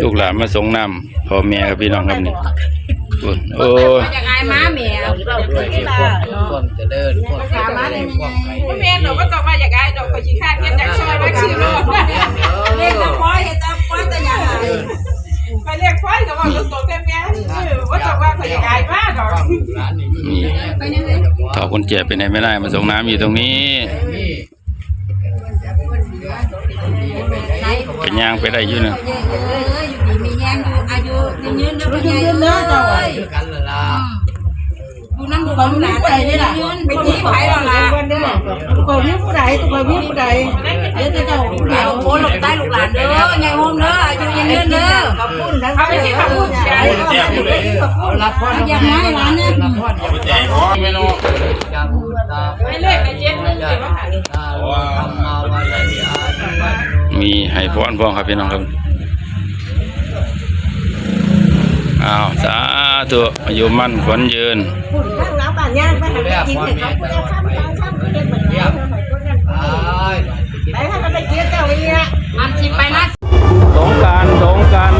ลูกหลานมาส่งน้ำพ่อแม่ครับพี่น้องครับนี่อุ่นโอ้ยจากไอ้ม้าแมวด้วยที่พวกคนจะเดินพวกขามาได้ยังไงพ่อแม่หนูก็ต้องมาจากไอ้ดอกกระชิค่าเพี้ยนจากซอยมาชื่อโลดเรียกตะปอยเห็นตะปอยตะหยังไปเรียกปอยก็ว่าลูกตัวแม่แม่ว่าจะว่าเขาจากไอ้ม้าดอกร้านนี้นี่ต่อคนเจ็บไปไหนไม่ได้มาส่งน้ำอยู่ตรงนี้ นี่เป็นยางไปได้อยู่นะเยอะๆอยู่ดีมีแยงอยู่อายุยืนๆเด้อพ่อใหญ่เด้อเจ้าคือกันละล่ะดูนั่นดูบ้านหลานไปนี่ล่ะยืนไปที่ไผแล้วล่ะตัวคนนี้ผู้ใดตัวคนนี้ผู้ใดเดี๋ยวจะเจ้าผู้เดี๋เดียยววโคหลบใต้ลูกหลานเด้อยายโฮมเด้ออายุยืนๆเด้อขอบคุณทั้งเขาไม่ใช่คำพูดใหญ่เอารับพ่ออย่างน้อยร้านเนี่ยรับพ่อเดี๋ยวไม่รู้จำตาไม่เลขในเจ็ดนึงเดี๋ยวมาหาตาทำ มาวันไหนอามีให้พรพ่อครับพี่น้องครับอ้าวสาธุอายุมั่นขวัญยืนคุณข้างหลังบ้านย่างไปหากินให้เขาผู้ใดข้ามทางข้ามผู้ใดเหมือนเดิมไปคนนั้นตายไปถ้ามันไปเกี่ยวเจ้าเนี่ยมันสิไปนะสงการสงการ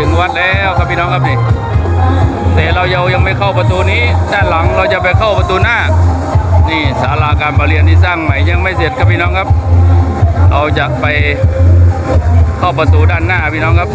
ถึงวัดแล้วครับพี่น้องครับนี่แต่เรายังยังไม่เข้าประตูนี้ ด้านหลังเราจะไปเข้าประตูหน้า นี่ศาลาการประเรียนที่สร้างใหม่ยังไม่เสร็จครับพี่น้องครับ เราจะไปเข้าประตูด้านหน้าพี่น้องครับ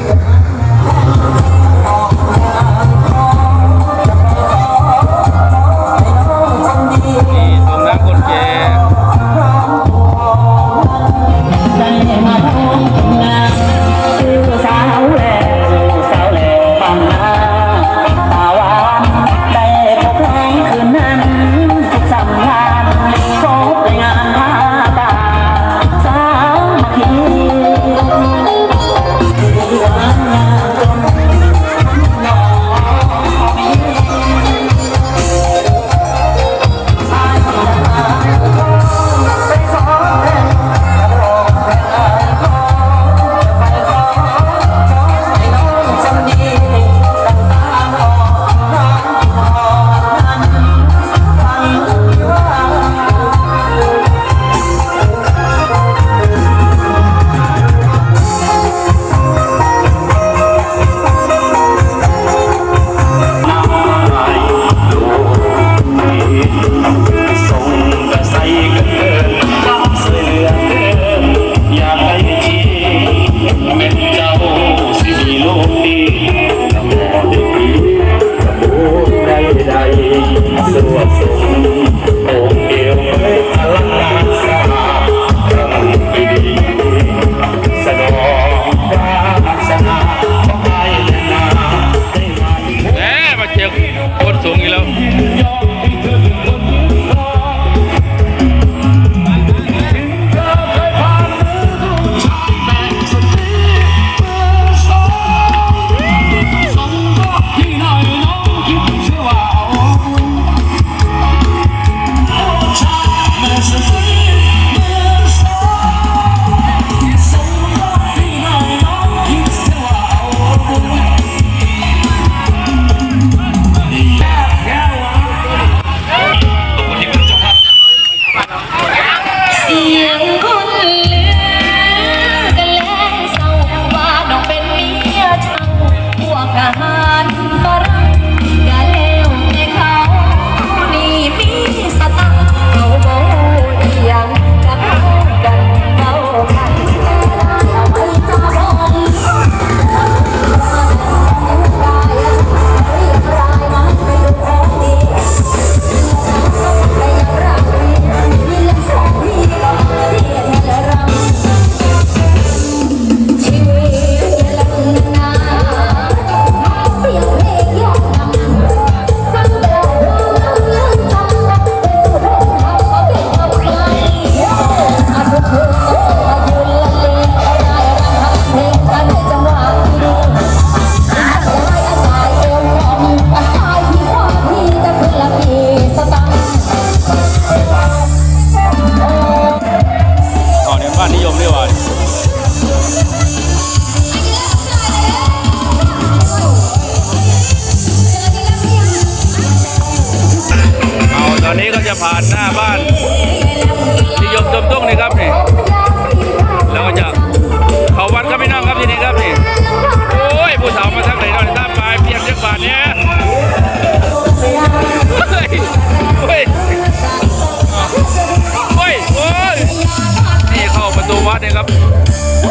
วัดนี่ครับ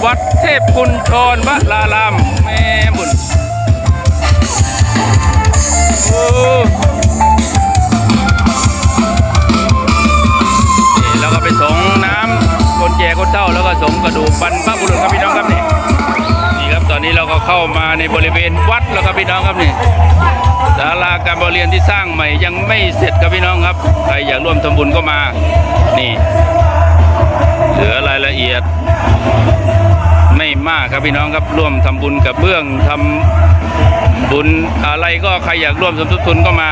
วัดเทพคุณชรวรารามแม่บุญโอ้นี่แล้วก็ไปสงน้ำคนแก่คนเฒ่าแล้วก็สงกระดูกบรรพบุรุษครับพี่น้องครับนี่นี่ครับตอนนี้เราก็เข้ามาในบริเวณวัดแล้วครับพี่น้องครับนี่ศาลาการประเรียนที่สร้างใหม่ยังไม่เสร็จครับพี่น้องครับใครอยากร่วมทำบุญก็มานี่ เหลือรายละเอียด ไม่มากครับพี่น้องครับร่วมทำบุญกับเบื้องทำบุญอะไรก็ใครอยากร่วมสมทบทุนก็มา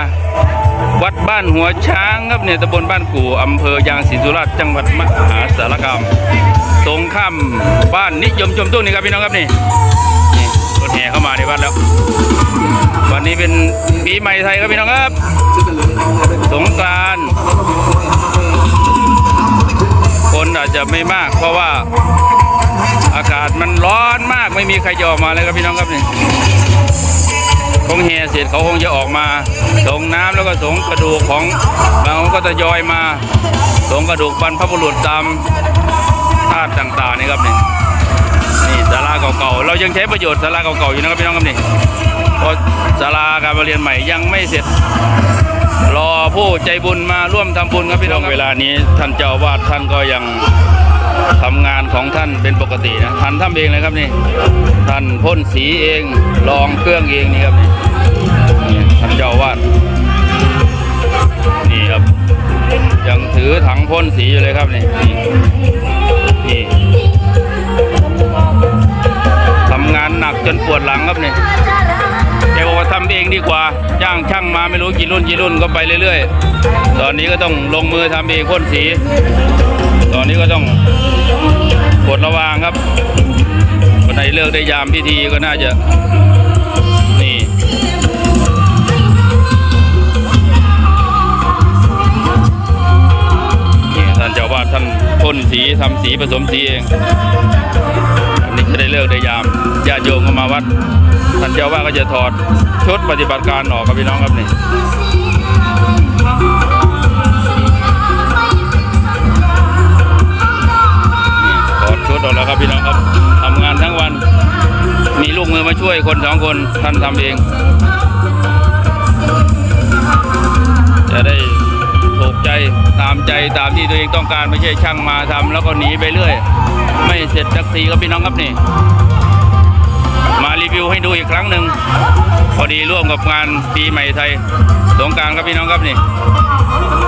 วัดบ้านหัวช้างครับเนี่ยตำบลบ้านกู่อำเภอยางศรีสุราษฎร์จังหวัดมหาสารคามตรงข้ามบ้านนิยมชมตุ้งนี่ครับพี่น้องครับนี่นี่รถแห่เข้ามาในวัดแล้ววันนี้เป็นปีใหม่ไทยครับพี่น้องครับ สงกรานต์ นอาจจะไม่มาก เพราะว่าอากาศมันร้อนมากไม่มีใครจะออกมาเลยครับพี่น้องครับนี่คงแห่เสร็จเขาคงจะออกมาส่งน้ำแล้วก็ส่งกระดูกของบางคนก็จะยอยมาส่งกระดูกบรรพบุรุษตามธาตุต่างๆนี่ครับนี่นี่ศาลาเก่าๆเรายังใช้ประโยชน์ศาลาเก่าๆอยู่นะครับพี่น้องครับนี่เพราะศาลาการประเรียนใหม่ยังไม่เสร็จ รอผู้ใจบุญมาร่วมทำบุญครับพี่น้องเวลานี้ท่านเจ้าวาดท่านก็ยังทำงานของท่านเป็นปกตินะท่านทำเองเลยครับนี่ท่านพ่นสีเองลองเครื่องเองนี่ครับนี่ท่านเจ้าวาดนี่ครับ ยังถือถังพ่นสีอยู่เลยครับนี่นี่ทำงานหนักจนปวดหลังครับนี่ แกบอกว่าทำเองดีกว่าจ้างช่างมาไม่รู้กี่รุ่นกี่รุ่นก็ไปเรื่อยๆ ตอนนี้ก็ต้องลงมือทำเองพ่นสี ตอนนี้ก็ต้องกดระวางครับวันไหนเลิกได้ยามพิธีก็น่าจะนี่นี่ท่านเจ้าอาวาดท่านพ่นสีทำสีผสมสีเอง จะได้เลิกได้ยามญาติโยมก็มาวัดท่านเจ้าว่าก็จะถอดชุดปฏิบัติการออกครับพี่น้องครับนี่นี่ถอดชุดออกแล้วครับพี่น้องครับทำงานทั้งวัน มีลูกมือมาช่วยคนสองคนท่านทำเอง จะได้ถูกใจตามใจตามที่ตัวเองต้องการไม่ใช่ช่างมาทำแล้วก็หนีไปเรื่อย ไม่เสร็จสักทีครับพี่น้องครับนี่ มารีวิวให้ดูอีกครั้งหนึ่งพอดีร่วมกับงานปีใหม่ไทยสงการครับพี่น้องครับนี่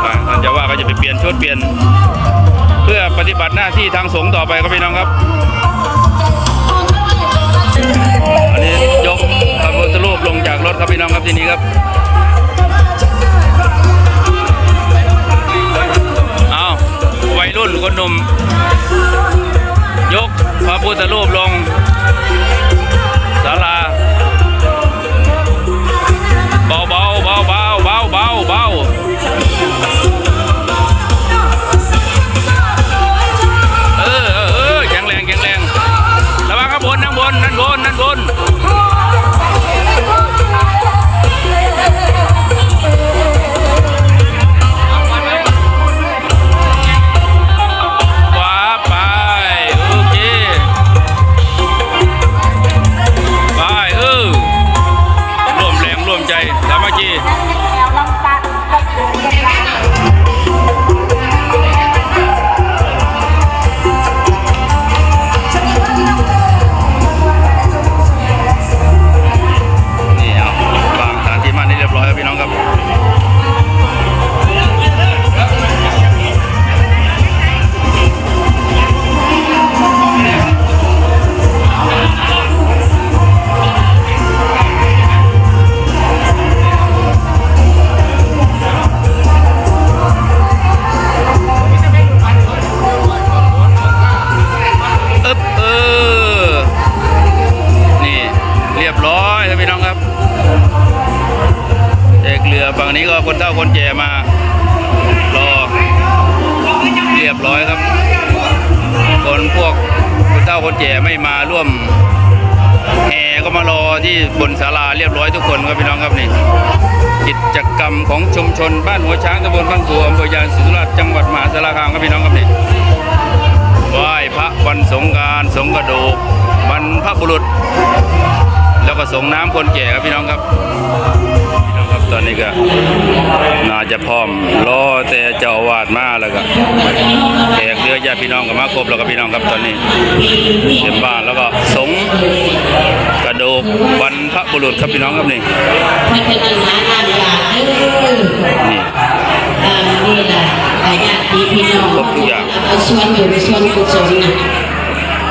อาท่านจะว่าก็จะไปเปลี่ยนชุดเปลี่ยน เพื่อปฏิบัติหน้าที่ทางสงฆ์ต่อไปครับพี่น้องครับ อันนี้ยกพระพุทธรูปลงจากรถครับพี่น้องครับที่นี้ครับเอาวัยรุ่นคนหนุ่ม พระพุทธรูปลง นี้ก็คนเฒ่าคนแก่มารอเรียบร้อยครับ คนพวกคนเฒ่าคนแก่ไม่มาร่วมแห่ก็มารอที่บนศาลาเรียบร้อยทุกคนครับพี่น้องครับนี่กิจกรรมของชุมชนบ้านหัวช้างตำบลบางตัวอำเภอยางสุราษฎร์จังหวัดมหาสารคามครับพี่น้องครับนี่ไหว้พระวันสงการสงกระดูกบรรพบุรุษ แล้วก็ส่งน้ำคนแก่ครับพี่น้องครับพี่น้องครับตอนนี้ก็น่าจะพร้อมรอแต่เจ้าอาวาดมาแล้วก็แขกเรือญาติพี่น้องกับมาครบแล้วก็พี่น้องครับตอนนี้เต็มบ้านแล้วก็สงกระดูกบรรพบุรุษครับพี่น้องครับนี่ให้เป็นอันหาอันอยากเด้อนี่อ่านี่แหละอาญาติพี่น้องครบทุกอย่างเอาส่วนอยู่ในส่วนกุศลนะ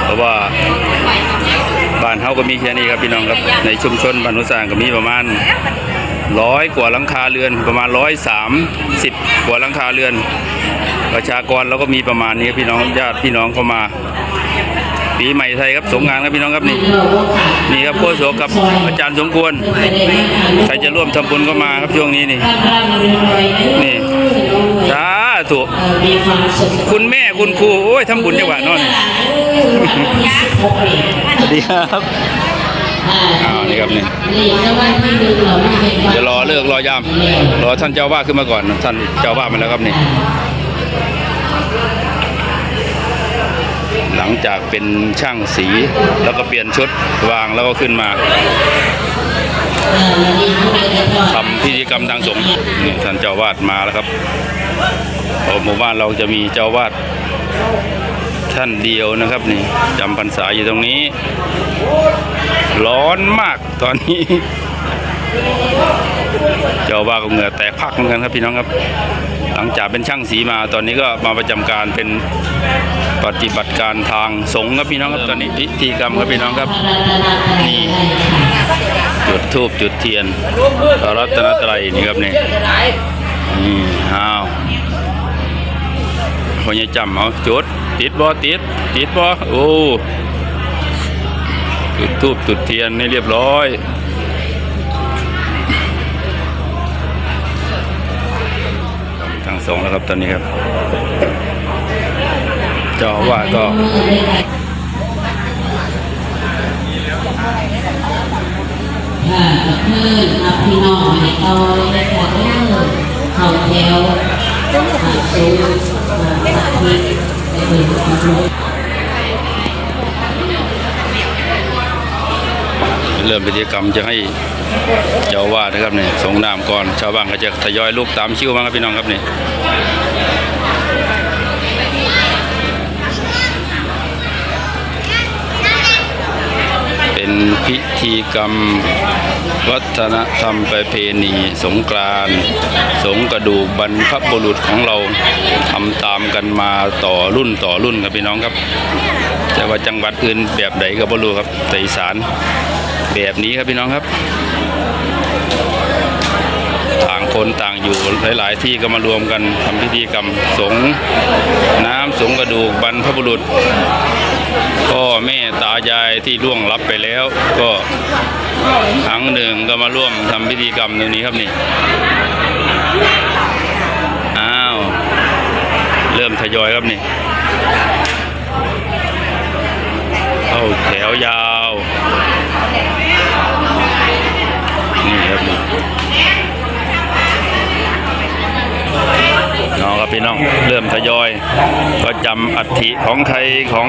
เพราะว่าานเฮาก็มีแค่นี้ครับพี่น้องครับในชุมชนบ้านหุสางก็มีประมาณร้อยกว่าหลังคาเรือนประมาณร้อยสามสิบกว่าหลังคาเรือน ประชากรเราก็มีประมาณนี้ครับพี่น้องญาติพี่น้องเข้ามา ปีใหม่ไทยครับสงกานครับพี่น้องครับนี่นี่ครับโคโสกับอาจารย์สมควรใครจะร่วมทำบุญก็มาครับช่วงนี้นี่นี่น้า ธุเอ่อมีความสุขคุณแม่คุณครูโอ้ยทำบุญจังหวะนอนเออวันที่สิบหกนี่สวัสดีครับอ้าวนี่ครับนี่เจ้าว่าที่ดึงเราไม่เป็นวัดเดี๋ยวรอเลิกรอยาม รอท่านเจ้าว่าขึ้นมาก่อน ท่านเจ้าว่ามาแล้วครับนี่หลังจากเป็นช่างสีแล้วก็เปลี่ยนชุดวางแล้วก็ขึ้นมาทำพิธีกรรมทางสงฆ์นี่ท่านเจ้าวาดมาแล้วครับ หมู่บ้านเราจะมีเจ้าวาดท่านเดียวนะครับนี่จำพรรษาอยู่ตรงนี้ ร้อนมากตอนนี้ เจ้าว่าก็เหงื่อแตกพักเหมือนกันครับพี่น้องครับ หลังจากเป็นช่างสีมาตอนนี้ก็มาประจำการเป็นปฏิบัติการทางสงฆ์ครับพี่น้องครับตอนนี้พิธีกรรมครับพี่น้องครับนี่จุดทูบจุดเทียนรัตนตรัยนี่ครับนี่ นี่อ้าวพอจะจำเอาจุด ติดบ่ติด ติดบ่โอ้จุดทูบจุดเทียนนี่เรียบร้อยทางสองแล้วครับตอนนี้ครับ เจ้าอาวาก็ถ้าจะเพิ่อาพี่น้องให้เขาได้ขอเด้อ เข้าแถวหาสูงหาทิศไปเบิ่งความรู้เริ่มพิธีกรรมจะให้เจ้าวาดนะครับเนี่ยสงน้ำก่อนชาวบ้านก็จะทยอยลูกตามชิวมาครับพี่น้องครับนี่เป็นพิธีกรรม วัฒนธรรมประเพณีสงกรานสงกระดูกบรรพบุรุษของเราทำตามกันมาต่อรุ่นต่อรุ่นครับพี่น้องครับ แต่ว่าจังหวัดอื่นแบบไหนก็บ่รู้ครับแต่อีสานแบบนี้ครับพี่น้องครับต่างคนต่างอยู่หลาย ๆ ที่ก็มารวมกันทำพิธีกรรมสงน้ำสงกระดูกบรรพบุรุษ พ่อแม่ตายายที่ล่วงลับไปแล้ว ก็ครั้งหนึ่งก็มาร่วมทำพิธีกรรมตรงนี้ครับนี่อ้าวเริ่มทยอยครับนี่เข้าแถวยาว พี่น้องเริ่มทยอย ก็จำอัฐิของใครของ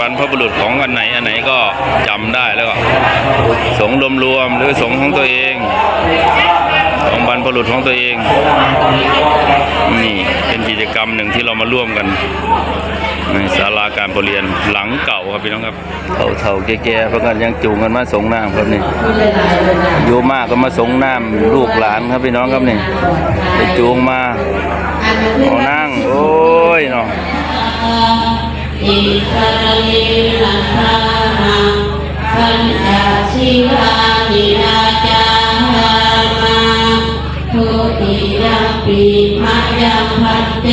บรรพบุรุษของอันไหนอันไหนก็จำได้แล้วก็สงรวมๆหรือสงของตัวเองของบรรพบุรุษของตัวเองนี่เป็นกิจกรรมหนึ่งที่เรามาร่วมกันในศาลาการประเรียนหลังเก่าครับพี่น้องครับเท่าเท่าๆแก่ๆเพราะกันยังจูงกันมาสงน้ำครับนี่อยู่มากก็มาสงน้ำลูกหลานครับพี่น้องครับนี่ไปจูงมา เอานั่ง โอ้ยเนาะอิสระเยนะสาหังปัญจสิวานิราจามาทุติยมปีมะยังพันเต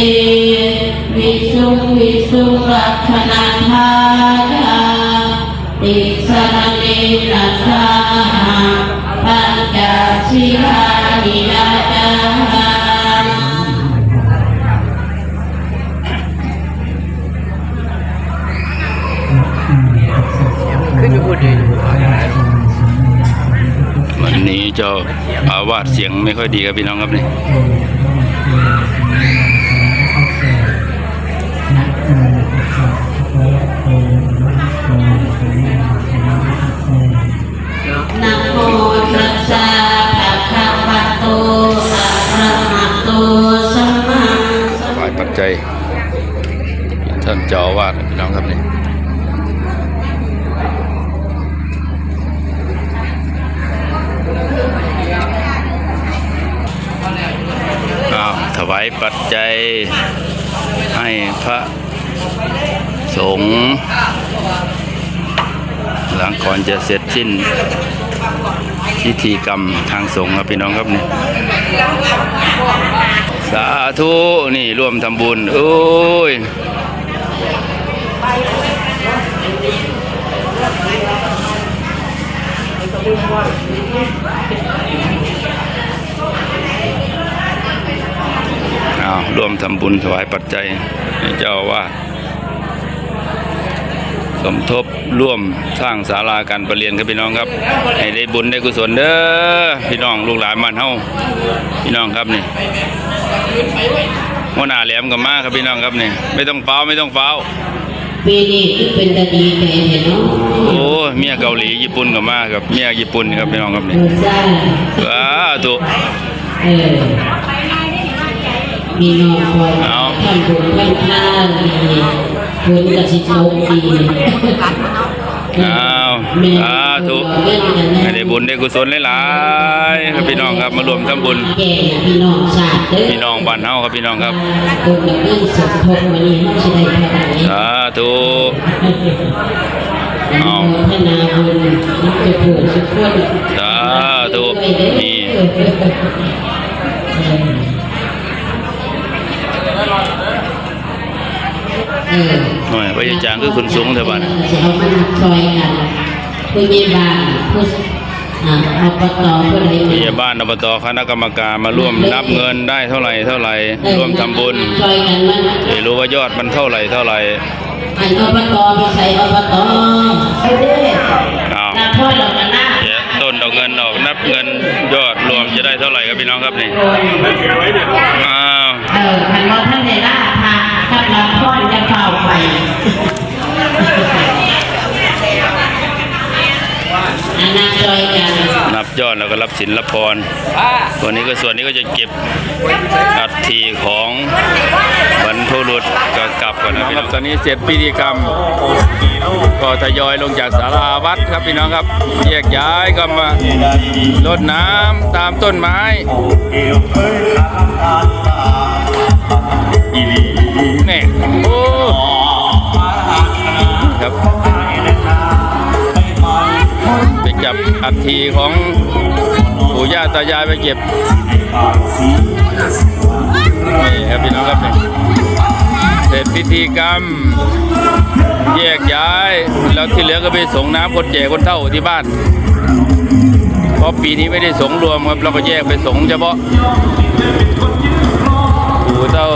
วิสุงวิสุงรักขณาทายาติสระเยนะสาหังปัญจสิวานิราจา เจ้าอาวาสเสียงไม่ค่อยดีครับพี่น้องครับนี่นะโมตัสสะภะคะวะโตอะระหะโตสัมมาสัมฝ่ายปัจจัยท่านเจ้าอาวาสพี่น้องครับนี่อ้าวถวายปัจจัย ให้พระสงฆ์หลังก่อนจะเสร็จสิ้นพิธีกรรมทางสงฆ์ครับพี่น้องครับนี่สาธุนี่ร่วมทำบุญโอ้ย เอาร่ วมทำบุญถวายปัจจัยให้เจ้าอาว่าสสมทบร่วมสร้างศาลาการประเรียนครับพี่น้องครับ ให้ได้บุญได้กุศลเด้อพี่น้องลูกหลานบ้านเฮาพี่น้องครับนี่หัวหน้าแหลมกับมาครับพี่น้องครับนี่ไม่ต้องเฝ้าไม่ต้องเฝ้าปีนี้คือเป็นตาดีแต่เห็นเนาะโอ้เมียเกาหลีญี่ปุ่นกับมาครับเมียญี่ปุ่นครับพี่น้องครับนี่ดูซ่าว้าตุเออ มีนองคอยเอาทำบุญทำทานดีบุญกับสิโชคดีอ้าวสาธุให้ได้บุญได้กุศลหลายๆครับพี่น้องครับมารวมทำบุญพี่น้องชาติพี่น้องบ้านเฮาครับพี่น้องครับบุญกับเรื่องสมทบวันนี้เขาจะได้เท่าไหร่สาธุเอาพนาบุญจะเกิดสุขคนสาธุนี่ เออ หน่อยพระยาจางคือคุณสูงเถอะบ้านจะเอามานับซอยกันผู้ใหญ่บ้านผู้อ่าอบตผู้ใดพยาบาลอบตคณะกรรมการมาร่วมนับเงินได้เท่าไหร่เท่าไหร่ร่วมทำบุญซอยกันมันไม่รู้ว่ายอดมันเท่าไหร่เท่าไหร่อันอบตไปใส่อบตไปเด้ออ้าวนับพ่อเรากันนะเดี๋ยวต้นดอกเงินออกนับเงินยอดรวมจะได้เท่าไหร่ครับพี่น้องครับนี่อ้าวเออคันว่าท่านในล่า พาถ้ารับพ่อจะเฝ้าไปอันนั้นซอยกันนับยอดแล้วก็รับสินรับพรวันนี้ก็ส่วนนี้ก็จะเก็บอัฐิของบรรพบุรุษก็กลับก่อนนะพี่น้องตอนนี้เสร็จพิธีกรรมก็ทยอยลงจากศาลาวัดครับพี่น้องครับแยกย้ายก็มารดน้ำตามต้นไม้ นี่โอ้ครับไปจับอัฐิของปู่ย่าตายายไปเก็บนี่ครับพี่น้องครับนี่เสร็จพิธีกรรม แยกย้าย แล้วที่เหลือก็ไปส่งน้ำคนแก่คนเฒ่าที่บ้าน เพราะปีนี้ไม่ได้สงรวมครับเราก็แยกไปสงเฉพาะ ปู่เฒ่า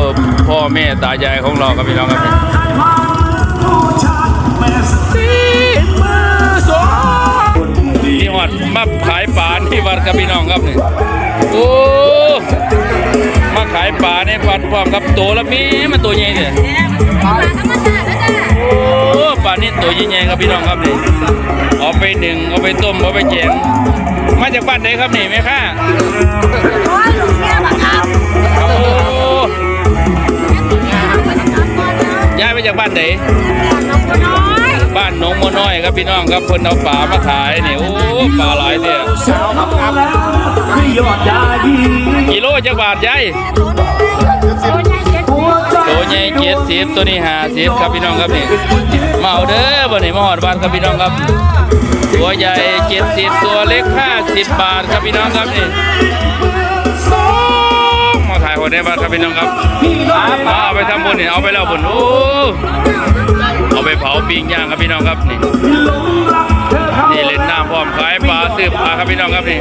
พ่อแม่ตายายของเราครับพี่น้องครับนี่หอดมาขายปลาที่วัดครับพี่น้องครับนี่โอ้มาขายปลาในวัดพร้อมครับตัวละมีมันตัวใหญ่เนี่ยโอ้ปลานี่ตัวใหญ่ๆครับพี่น้องครับนี่เอาไปหนึ่งเอาไปต้มเอาไปแกงมาจากบ้านไหนครับนี่แม่ค้า ย้ายมาจากบ้านไหนบ้านหนองมัวน้อยครับพี่น้องครับเพิ่นเอาปลามาขายนี่โอ้ปลาหลายเนี่ยกิโลจากบาทยายตัวใหญ่เจ็ดสิบตัวนี้ห้าสิบครับพี่น้องครับนี่มาเอาเด้อบ่นี่มาหอดบ้านครับพี่น้องครับ ตัวใหญ่เจ็ดสิบตัวเล็กห้าสิบบาทครับพี่น้องครับนี่ ขายหัวในบ้างครับพี่น้องครับมาเอาไปทำบุญนี่เอาไปแล้วบุญโอ้เอาไปเผาปิ้งย่างครับพี่น้องครับนี่นี่เล่นน้ำพร้อมขายปลาซื้อปลาครับพี่น้องครับนี่